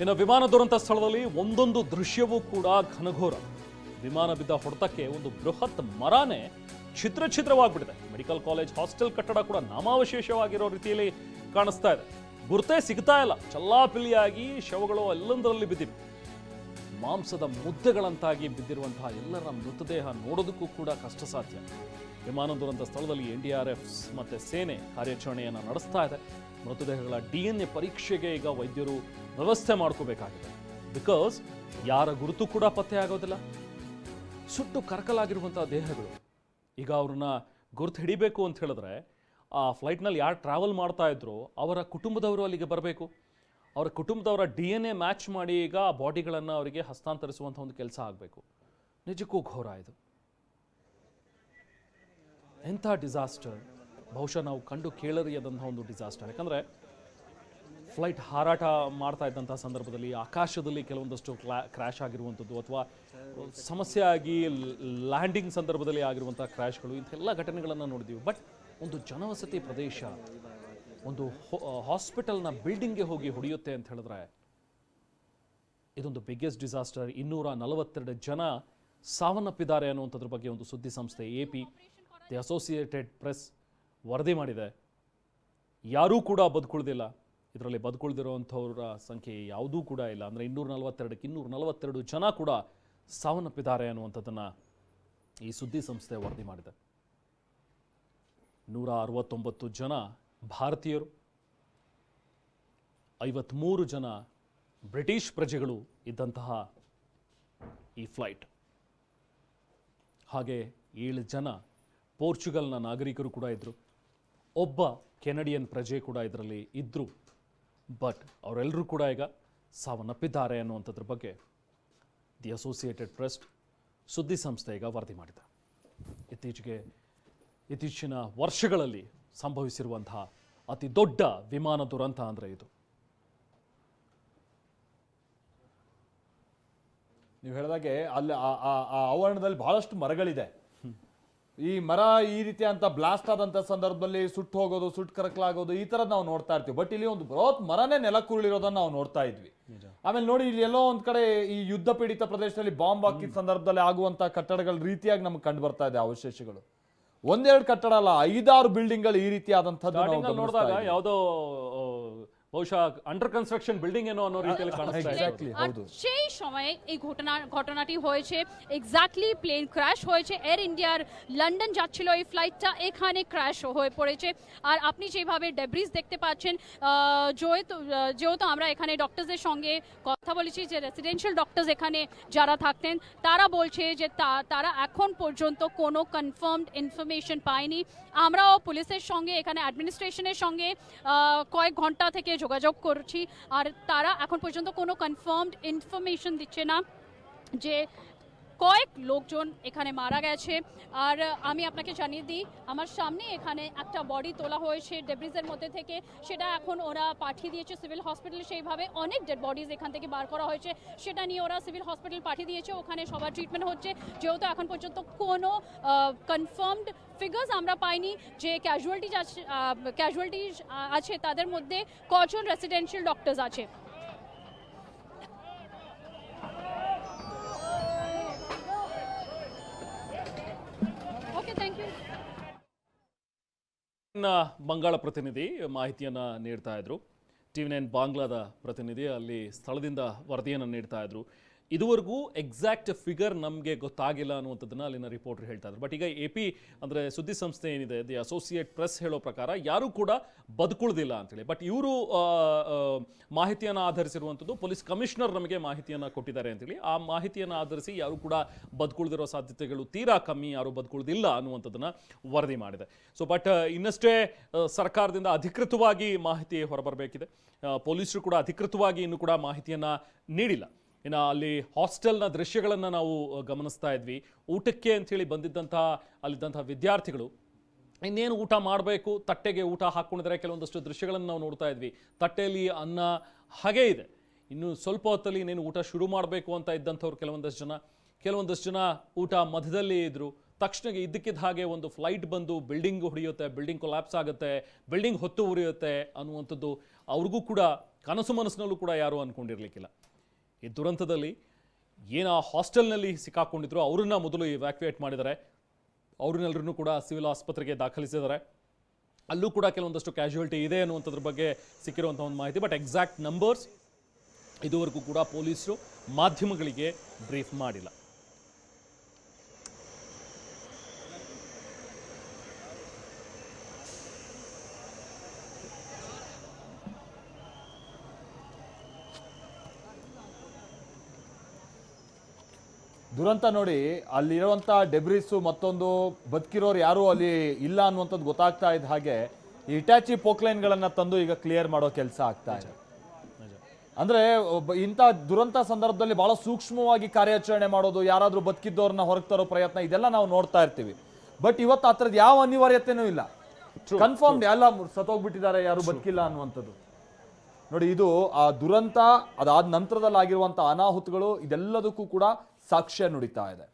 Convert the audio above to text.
ಇನ್ನು ವಿಮಾನ ದುರಂತ ಸ್ಥಳದಲ್ಲಿ ಒಂದೊಂದು ದೃಶ್ಯವೂ ಕೂಡ ಘನಘೋರ. ವಿಮಾನ ಬಿದ್ದ ಹೊಡೆತಕ್ಕೆ ಒಂದು ಬೃಹತ್ ಮರನೇ ಛಿದ್ರ ಛಿದ್ರವಾಗ್ಬಿಟ್ಟಿದೆ ಮೆಡಿಕಲ್ ಕಾಲೇಜ್, ಹಾಸ್ಟೆಲ್ ಕಟ್ಟಡ ಕೂಡ ನಾಮಾವಶೇಷವಾಗಿರೋ ರೀತಿಯಲ್ಲಿ ಕಾಣಿಸ್ತಾ ಇದೆ. ಗುರುತೇ ಸಿಗ್ತಾ ಇಲ್ಲ. ಚಲ್ಲಾಪಿಲ್ಲಿಯಾಗಿ ಶವಗಳು ಎಲ್ಲಂದರಲ್ಲಿ ಬಿದ್ದಿವೆ. ಮಾಂಸದ ಮುದ್ದೆಗಳಂತಾಗಿ ಬಿದ್ದಿರುವಂತಹ ಎಲ್ಲರ ಮೃತದೇಹ ನೋಡೋದಕ್ಕೂ ಕೂಡ ಕಷ್ಟ ಸಾಧ್ಯ ವಿಮಾನ ದುರಂತ ಸ್ಥಳದಲ್ಲಿ ಎನ್ ಡಿ ಆರ್ ಎಫ್ ಮತ್ತೆ ಸೇನೆ ಕಾರ್ಯಾಚರಣೆಯನ್ನು ನಡೆಸ್ತಾ ಇದೆ. ಮೃತದೇಹಗಳ ಡಿ ಎನ್ ಎ ಪರೀಕ್ಷೆಗೆ ಈಗ ವೈದ್ಯರು ವ್ಯವಸ್ಥೆ ಮಾಡ್ಕೋಬೇಕಾಗಿದೆ. ಬಿಕಾಸ್ ಯಾರ ಗುರುತು ಕೂಡ ಪತ್ತೆ ಆಗೋದಿಲ್ಲ. ಸುಟ್ಟು ಕರಕಲಾಗಿರುವಂಥ ದೇಹಗಳು. ಈಗ ಅವ್ರನ್ನ ಗುರುತು ಹಿಡಿಬೇಕು ಅಂತ ಹೇಳಿದ್ರೆ, ಆ ಫ್ಲೈಟ್ನಲ್ಲಿ ಯಾರು ಟ್ರಾವೆಲ್ ಮಾಡ್ತಾ ಇದ್ರು ಅವರ ಕುಟುಂಬದವರು ಅಲ್ಲಿಗೆ ಬರಬೇಕು. ಅವರ ಕುಟುಂಬದವರ ಡಿ ಎನ್ ಎ ಮ್ಯಾಚ್ ಮಾಡಿ ಈಗ ಆ ಬಾಡಿಗಳನ್ನು ಅವರಿಗೆ ಹಸ್ತಾಂತರಿಸುವಂಥ ಒಂದು ಕೆಲಸ ಆಗಬೇಕು. ನಿಜಕ್ಕೂ ಘೋರ ಇದು. ಎಂಥ ಡಿಸಾಸ್ಟರ್ ಬಹುಶಃ ನಾವು ಕಂಡು ಕೇಳರಿಯದಂಥ ಒಂದು ಡಿಸಾಸ್ಟರ್ ಯಾಕಂದರೆ ಫ್ಲೈಟ್ ಹಾರಾಟ ಮಾಡ್ತಾ ಇದ್ದಂಥ ಸಂದರ್ಭದಲ್ಲಿ ಆಕಾಶದಲ್ಲಿ ಕೆಲವೊಂದಷ್ಟು ಕ್ಲಾ ಕ್ರ್ಯಾಶ್ ಆಗಿರುವಂಥದ್ದು ಅಥವಾ ಸಮಸ್ಯೆ ಆಗಿ ಲ್ಯಾಂಡಿಂಗ್ ಸಂದರ್ಭದಲ್ಲಿ ಆಗಿರುವಂಥ ಕ್ರ್ಯಾಶ್ಗಳು ಇಂಥೆಲ್ಲ ಘಟನೆಗಳನ್ನು ನೋಡಿದ್ದೀವಿ ಬಟ್ ಒಂದು ಜನವಸತಿ ಪ್ರದೇಶ, ಒಂದು ಹಾಸ್ಪಿಟಲ್ನ ಬಿಲ್ಡಿಂಗ್ಗೆ ಹೋಗಿ ಹೊಡೆಯುತ್ತೆ ಅಂತ ಹೇಳಿದ್ರೆ ಇದೊಂದು ಬಿಗ್ಗೆಸ್ಟ್ ಡಿಸಾಸ್ಟರ್ ಇನ್ನೂರ ನಲವತ್ತೆರಡು ಜನ ಸಾವನ್ನಪ್ಪಿದ್ದಾರೆ ಅನ್ನುವಂಥದ್ರ ಬಗ್ಗೆ ಒಂದು ಸುದ್ದಿ ಸಂಸ್ಥೆ A P the Associated Press ವರದಿ ಮಾಡಿದೆ. ಯಾರೂ ಕೂಡ ಬದುಕುಳ್ದಿಲ್ಲ. ಇದರಲ್ಲಿ ಬದುಕುಳಿದಿರುವಂಥವ್ರ ಸಂಖ್ಯೆ ಯಾವುದೂ ಕೂಡ ಇಲ್ಲ. ಅಂದರೆ ಇನ್ನೂರ ನಲವತ್ತೆರಡಕ್ಕೆ ಇನ್ನೂರ ನಲವತ್ತೆರಡು ಜನ ಕೂಡ ಸಾವನ್ನಪ್ಪಿದ್ದಾರೆ ಅನ್ನುವಂಥದ್ದನ್ನು ಈ ಸುದ್ದಿ ಸಂಸ್ಥೆ ವರದಿ ಮಾಡಿದೆ. ನೂರ ಅರವತ್ತೊಂಬತ್ತು ಜನ ಭಾರತೀಯರು ಐವತ್ತ್ಮೂರು ಜನ ಬ್ರಿಟಿಷ್ ಪ್ರಜೆಗಳು ಇದ್ದಂತಹ ಈ ಫ್ಲೈಟ್. ಹಾಗೆ ಏಳು ಜನ ಪೋರ್ಚುಗಲ್ನ ನಾಗರಿಕರು ಕೂಡ ಇದ್ದರು ಒಬ್ಬ ಕೆನಡಿಯನ್ ಪ್ರಜೆ ಕೂಡ ಇದರಲ್ಲಿ ಇದ್ದರು ಬಟ್ ಅವರೆಲ್ಲರೂ ಕೂಡ ಈಗ ಸಾವನ್ನಪ್ಪಿದ್ದಾರೆ ಅನ್ನುವಂಥದ್ರ ಬಗ್ಗೆ ದಿ ಅಸೋಸಿಯೇಟೆಡ್ ಪ್ರೆಸ್ ಸುದ್ದಿ ಸಂಸ್ಥೆ ಈಗ ವರದಿ ಮಾಡಿದೆ. ಇತ್ತೀಚೆಗೆ ಇತ್ತೀಚಿನ ವರ್ಷಗಳಲ್ಲಿ ಸಂಭವಿಸಿರುವಂತಹ ಅತಿ ದೊಡ್ಡ ವಿಮಾನ ದುರಂತ ಅಂದರೆ ಇದು. ನೀವು ಹೇಳಿದಾಗೆ ಅಲ್ಲಿ ಆ- ಆವರಣದಲ್ಲಿ ಬಹಳಷ್ಟು ಮರಗಳಿದೆ. ಈ ಮರ ಈ ರೀತಿ ಅಂತ ಬ್ಲಾಸ್ಟ್ ಆದಂತ ಸಂದರ್ಭದಲ್ಲಿ ಸುಟ್ಟು ಹೋಗೋದು ಸುಟ್ಟು ಕರಕಲಾಗೋದು ಈ ತರ ನಾವು ನೋಡ್ತಾ ಇರ್ತೀವಿ. ಬಟ್ ಇಲ್ಲಿ ಒಂದು ಬೃಹತ್ ಮರನೇ ನೆಲಕ್ಕುರುಳಿರೋದನ್ನ ನಾವು ನೋಡ್ತಾ ಇದ್ವಿ. ಆಮೇಲೆ ನೋಡಿ ಇಲ್ಲಿ ಎಲ್ಲೋ ಒಂದ್ ಕಡೆ ಈ ಯುದ್ಧ ಪೀಡಿತ ಪ್ರದೇಶದಲ್ಲಿ ಬಾಂಬ್ ಹಾಕಿದ ಸಂದರ್ಭದಲ್ಲಿ ಆಗುವಂತ ಕಟ್ಟಡಗಳ ರೀತಿಯಾಗಿ ನಮ್ಗೆ ಕಂಡು ಬರ್ತಾ ಇದೆ ಅವಶೇಷಗಳು. ಒಂದೆರಡು ಕಟ್ಟಡ ಅಲ್ಲ ಐದಾರು ಬಿಲ್ಡಿಂಗ್ಗಳು ಈ ರೀತಿ ನೋಡಿದಾಗ ಯಾವುದೋ ಬಹುಶಃ ಅಂಡರ್ ಕನ್ಸ್ಟ್ರಕ್ಷನ್ ಬಿಲ್ಡಿಂಗ್ ಏನೋ ಅನ್ನೋ ರೀತಿಯಲ್ಲಿ ಕಾಣಿಸ್ತಾ ಇದೆ Exactly, আর ಹೌದು সেই সময়ে এই ঘটনা ঘটনাটি হয়েছে এক্স্যাক্টলি প্লেন ক্র্যাশ হয়েছে এয়ার ইন্ডিয়ার লন্ডন যাচ্ছিল এই ফ্লাইটটা এখানে ক্র্যাশ হয়ে পড়েছে আর আপনি যেভাবে ডেব্রিজ দেখতে পাচ্ছেন আহ, যেহেতু আহ, যেহেতু আমরা এখানে ডক্টরসদের সঙ্গে কথা বলেছি যে রেসিডেন্সিয়াল ডক্টরস এখানে যারা থাকতেন তারা বলছে যে তা- তারা এখন পর্যন্ত কোনো কনফার্মড ইনফরমেশন পায়নি আমরাও পুলিশের সঙ্গে এখানে অ্যাডমিনিস্ট্রেশনের সঙ্গে আহ, কয়েক ঘন্টা থেকে যোগাযোগ করছি। আর তারা এখন পর্যন্ত কোনো কনফার্মড ইনফরমেশন দিচ্ছে না যে কয়েক লোকজন এখানে মারা গেছে। আর আমি আপনাকে জানিয়ে দিই, আমার সামনে এখানে একটা বডি তোলা হয়েছে ডেব্রিজের মধ্যে থেকে। সেটা এখন ওরা পাঠিয়ে দিয়েছে সিভিল হসপিটালে সেইভাবে অনেক ডেড বডিজ এখান থেকে বার করা হয়েছে। সেটা নিয়ে ওরা সিভিল হসপিটাল পাঠিয়ে দিয়েছে। ওখানে সবার ট্রিটমেন্ট হচ্ছে। যেহেতু এখন পর্যন্ত কোনো কনফার্মড ফিগার্স আমরা পাইনি যে ক্যাজুয়ালিটিজ আছে ক্যাজুয়ালিটিজ আছে, তাদের মধ্যে কজন রেসিডেন্সিয়াল ডক্টরস আছে। ಇನ್ನ ಬಂಗಾಳ ಪ್ರತಿನಿಧಿ ಮಾಹಿತಿಯನ್ನು ನೀಡ್ತಾ ಇದ್ರು. ಟಿವಿ ನೈನ್ ಬಾಂಗ್ಲಾದ ಪ್ರತಿನಿಧಿ ಅಲ್ಲಿ ಸ್ಥಳದಿಂದ ವರದಿಯನ್ನು ನೀಡ್ತಾ ಇದ್ರು. ಇದುವರೆಗೂ ಎಕ್ಸಾಕ್ಟ್ ಫಿಗರ್ ನಮಗೆ ಗೊತ್ತಾಗಿಲ್ಲ ಅನ್ನುವಂಥದ್ದನ್ನು ಅಲ್ಲಿನ ರಿಪೋರ್ಟರ್ ಹೇಳ್ತಾ ಇದ್ರು. ಬಟ್ ಈಗ ಎ ಪಿ ಅಂದರೆ ಸುದ್ದಿ ಸಂಸ್ಥೆ ಏನಿದೆ ದಿ ಅಸೋಸಿಯೇಟ್ ಪ್ರೆಸ್ ಹೇಳೋ ಪ್ರಕಾರ ಯಾರೂ ಕೂಡ ಬದುಕುಳ್ದಿಲ್ಲ ಅಂತೇಳಿ. ಬಟ್ ಇವರು ಮಾಹಿತಿಯನ್ನು ಆಧರಿಸಿರುವಂಥದ್ದು ಪೊಲೀಸ್ ಕಮಿಷನರ್ ನಮಗೆ ಮಾಹಿತಿಯನ್ನು ಕೊಟ್ಟಿದ್ದಾರೆ ಅಂತೇಳಿ. ಆ ಮಾಹಿತಿಯನ್ನು ಆಧರಿಸಿ ಯಾರು ಕೂಡ ಬದುಕುಳ್ದಿರೋ ಸಾಧ್ಯತೆಗಳು ತೀರಾ ಕಮ್ಮಿ, ಯಾರು ಬದುಕುಳ್ದಿಲ್ಲ ಅನ್ನುವಂಥದ್ದನ್ನು ವರದಿ ಮಾಡಿದೆ. ಸೊ ಬಟ್ ಇನ್ನಷ್ಟೇ ಸರ್ಕಾರದಿಂದ ಅಧಿಕೃತವಾಗಿ ಮಾಹಿತಿ ಹೊರಬರಬೇಕಿದೆ. ಪೊಲೀಸರು ಕೂಡ ಅಧಿಕೃತವಾಗಿ ಇನ್ನೂ ಕೂಡ ಮಾಹಿತಿಯನ್ನು ನೀಡಿಲ್ಲ. ಇನ್ನು ಅಲ್ಲಿ ಹಾಸ್ಟೆಲ್ನ ದೃಶ್ಯಗಳನ್ನು ನಾವು ಗಮನಿಸ್ತಾ ಇದ್ವಿ. ಊಟಕ್ಕೆ ಅಂಥೇಳಿ ಬಂದಿದ್ದಂಥ, ಅಲ್ಲಿದ್ದಂಥ ವಿದ್ಯಾರ್ಥಿಗಳು ಇನ್ನೇನು ಊಟ ಮಾಡಬೇಕು, ತಟ್ಟೆಗೆ ಊಟ ಹಾಕ್ಕೊಂಡಿದ್ರೆ ಕೆಲವೊಂದಷ್ಟು ದೃಶ್ಯಗಳನ್ನು ನಾವು ನೋಡ್ತಾ ಇದ್ವಿ. ತಟ್ಟೆಯಲ್ಲಿ ಅನ್ನ ಹಾಗೇ ಇದೆ. ಇನ್ನು ಸ್ವಲ್ಪ ಹೊತ್ತಲ್ಲಿ ಇನ್ನೇನು ಊಟ ಶುರು ಮಾಡಬೇಕು ಅಂತ ಇದ್ದಂಥವ್ರು ಕೆಲವೊಂದಷ್ಟು ಜನ ಕೆಲವೊಂದಷ್ಟು ಜನ ಊಟ ಮಧ್ಯದಲ್ಲಿ ಇದ್ದರು ತಕ್ಷಣ ಇದ್ದಕ್ಕಿದ್ದ ಹಾಗೆ ಒಂದು ಫ್ಲೈಟ್ ಬಂದು ಬಿಲ್ಡಿಂಗ್ ಹೊಡೆಯುತ್ತೆ, ಬಿಲ್ಡಿಂಗ್ ಕೊಲ್ಯಾಪ್ಸ್ ಆಗುತ್ತೆ, ಬಿಲ್ಡಿಂಗ್ ಹೊತ್ತು ಉರಿಯುತ್ತೆ ಅನ್ನುವಂಥದ್ದು ಅವ್ರಿಗೂ ಕೂಡ ಕನಸು ಮನಸ್ಸಿನಲ್ಲೂ ಕೂಡ ಯಾರೂ ಅಂದ್ಕೊಂಡಿರ್ಲಿಕ್ಕಿಲ್ಲ ಈ ದುರಂತದಲ್ಲಿ ಏನು ಆ ಹಾಸ್ಟೆಲ್ನಲ್ಲಿ ಸಿಕ್ಕಾಕೊಂಡಿದ್ರು ಅವ್ರನ್ನ ಮೊದಲು ಇವ್ಯಾಕ್ಯುಯೇಟ್ ಮಾಡಿದ್ದಾರೆ. ಅವ್ರನ್ನೆಲ್ಲರೂ ಕೂಡ ಸಿವಿಲ್ ಆಸ್ಪತ್ರೆಗೆ ದಾಖಲಿಸಿದ್ದಾರೆ. ಅಲ್ಲೂ ಕೂಡ ಕೆಲವೊಂದಷ್ಟು ಕ್ಯಾಶುಯಾಲಿಟಿ ಇದೆ ಅನ್ನುವಂಥದ್ರ ಬಗ್ಗೆ ಸಿಕ್ಕಿರುವಂಥ ಒಂದು ಮಾಹಿತಿ ಬಟ್ ಎಕ್ಸಾಕ್ಟ್ ನಂಬರ್ಸ್ ಇದುವರೆಗೂ ಕೂಡ ಪೊಲೀಸರು ಮಾಧ್ಯಮಗಳಿಗೆ ಬ್ರೀಫ್ ಮಾಡಿಲ್ಲ. ದುರಂತ ನೋಡಿ ಅಲ್ಲಿರುವಂಥ ಡೆಬ್ರಿಸು ಮತ್ತೊಂದು ಬದುಕಿರೋರು ಯಾರೂ ಅಲ್ಲಿ ಇಲ್ಲ ಅನ್ನುವಂಥದ್ದು ಗೊತ್ತಾಗ್ತಾ ಇದ್ದ ಹಾಗೆ ಈ ಇಟಾಚಿ ಪೋಕ್ಲೈನ್ಗಳನ್ನು ತಂದು ಈಗ ಕ್ಲಿಯರ್ ಮಾಡೋ ಕೆಲಸ ಆಗ್ತಾ ಇದೆ. ಅಂದ್ರೆ ಇಂಥ ದುರಂತ ಸಂದರ್ಭದಲ್ಲಿ ಬಹಳ ಸೂಕ್ಷ್ಮವಾಗಿ ಕಾರ್ಯಾಚರಣೆ ಮಾಡೋದು ಯಾರಾದರೂ ಬದುಕಿದ್ದವ್ರನ್ನ ಹೊರಗೆ ತರೋ ಪ್ರಯತ್ನ ಇದೆಲ್ಲ ನಾವು ನೋಡ್ತಾ ಇರ್ತೀವಿ. ಬಟ್ ಇವತ್ತು ಆ ಥರದ್ದು ಯಾವ ಅನಿವಾರ್ಯತೆನೂ ಇಲ್ಲ. ಕನ್ಫರ್ಮ್ ಎಲ್ಲ ಸತ್ತೋಗ್ಬಿಟ್ಟಿದ್ದಾರೆ ಯಾರು ಬದುಕಿಲ್ಲ ಅನ್ನುವಂಥದ್ದು. ನೋಡಿ ಇದು ಆ ದುರಂತ ಅದಾದ ನಂತರದಲ್ಲಿ ಆಗಿರುವಂಥ ಅನಾಹುತಗಳು ಇದೆಲ್ಲದಕ್ಕೂ ಕೂಡ ಸಾಕ್ಷ್ಯ ನುಡಿತಾ ಇದೆ.